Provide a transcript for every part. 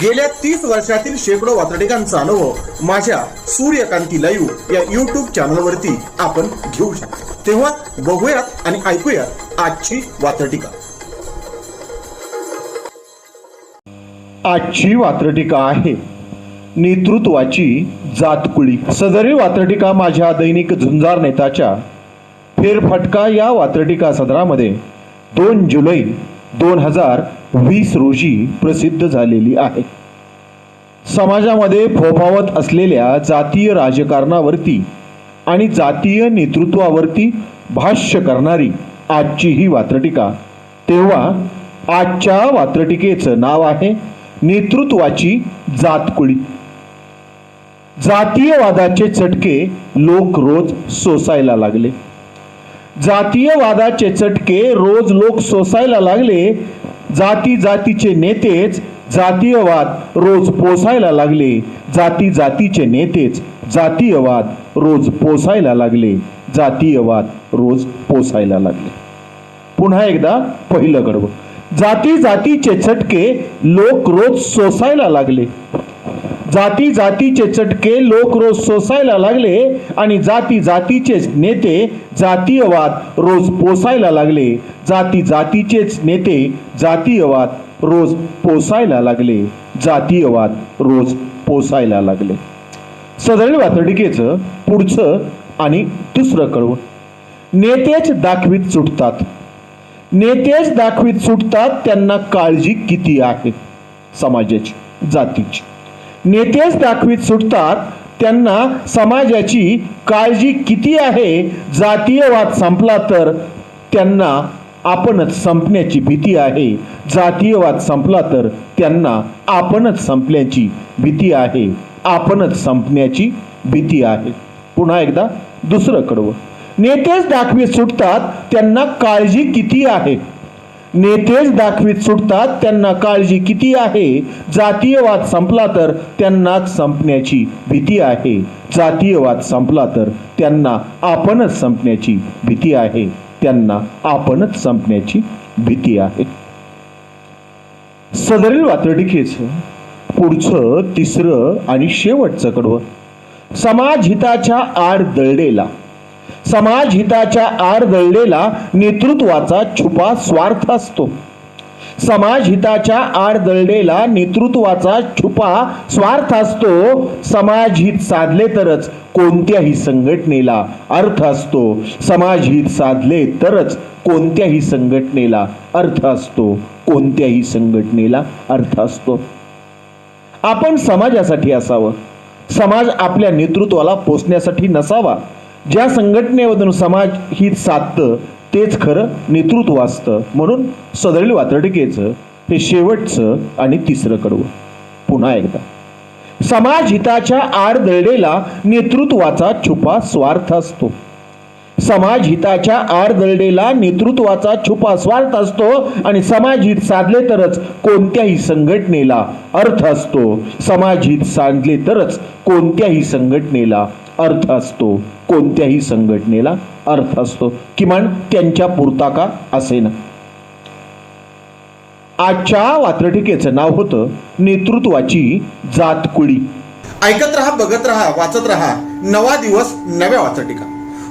गेल्या तीस वर्षातील शेकडो वातडिकांचा अनुभव माझ्या सूर्यकांती लाईव्ह या युट्यूब चॅनलवरती आपण घेऊ शकतो. तेव्हा बघूयात आणि ऐकूयात आजची वातडिका आजची वात्रटिका आहे नेतृत्वाची जातकुळी. सदरी वात्रटिका माझ्या दैनिक झुंजार नेताच्या फेरफटका या वात्रटिका सदरामध्ये दोन जुलै दोन हजार वीस रोजी प्रसिद्ध झालेली आहे. समाजामध्ये फोफावत असलेल्या जातीय राजकारणावरती आणि जातीय नेतृत्वावरती भाष्य करणारी आजची ही वात्रटिका. तेव्हा आजच्या वात्रटिकेचं नाव आहे नेतृत्वाची जातकुळी. जातीयवादाचे चटके लोक रोज सोसायला लागले. जातीयवादाचे चटके रोज लोक सोसायला लागले. जाती जातीचे नेतेच जातीयवाद रोज पोसायला लागले. जाती जातीचे नेतेच जातीयवाद रोज पोसायला लागले. जातीयवाद रोज पोसायला लागले. पुन्हा एकदा पहिलं कडवं जाती जातीचे चटके लोक रोज सोसायला लागले. जाती जातीचे चटके लोक रोज सोसायला लागले आणि जाती जातीचेच नेते जातीयवाद रोज पोसायला लागले. जाती जातीचेच नेते जातीयवाद रोज पोसायला लागले. जातीयवाद रोज पोसायला लागले. सदरील वातडिकेचं पुढचं आणि दुसरं कळवं नेतेच दाखवीत सुटतात. नेतेच दाखवीत सुटतात त्यांना काळजी किती आहे? समाजाची जातीची. नेतेच दाखवीत सुटतात त्यांना समाजाची काळजी किती आहे जातीयवाद संपला तर त्यांना आपणच संपण्याची भीती आहे. जातीयवाद संपला तर त्यांना आपणच संपल्याची भीती आहे. आपणच संपण्याची भीती आहे. पुन्हा एकदा दुसरं कडवं. नेतेच दाखवीत सुटतात त्यांना काळजी किती आहे? नेतेच दाखवीत सुटतात त्यांना काळजी किती आहे? जातीयवाद संपला तर त्यांनाच संपण्याची भीती आहे. जातीयवाद संपला तर त्यांना आपणच संपण्याची भीती आहे. त्यांना आपणच संपण्याची भीती आहे. सदरील वातडिकेचं पुढचं तिसरं आणि शेवटचं कडवं. समाज हिताच्या आड दळलेला. समाज हिताच्या आड दळलेला नेतृत्वाचा छुपा स्वार्थ असतो. समाज हिताच्या आड दळलेला नेतृत्वाचा छुपा स्वार्थ असतो. समाज हित साधले तरच कोणत्याही संघटनेला अर्थ असतो. समाज हित साधले तरच कोणत्याही संघटनेला अर्थ असतो. कोणत्याही संघटनेला अर्थ असतो. आपण समाजासाठी असावं. समाज आपल्या नेतृत्वाला पोचण्यासाठी नसावा. ज्या संघटनेमधून समाज हित साधतं तेच खरं नेतृत्व असतं म्हणून सदरील वातडकेचं हे शेवटचं आणि तिसरं कडवं. पुन्हा एकदा. समाज हिताच्या आड दळलेला नेतृत्वाचा छुपा स्वार्थ असतो. समाज हिताच्या नेतृत्वाचा छुपा स्वार्थ असतो आणि समाज हित साधले तरच कोणत्याही संघटनेला अर्थ असतो. समाज हित साधले तरच कोणत्याही संघटनेला अर्थ असतो. कोणत्याही संघटनेला अर्थ असतो. किमान त्यांच्या पुरता का असेना? आजच्या वात्रटिकेचं नाव होतं नेतृत्वाची जातकुळी ऐकत राहा बघत राहा वाचत राहा. नवा दिवस नव्या वात्रटिका.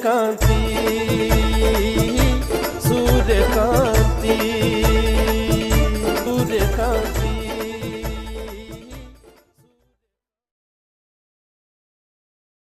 can't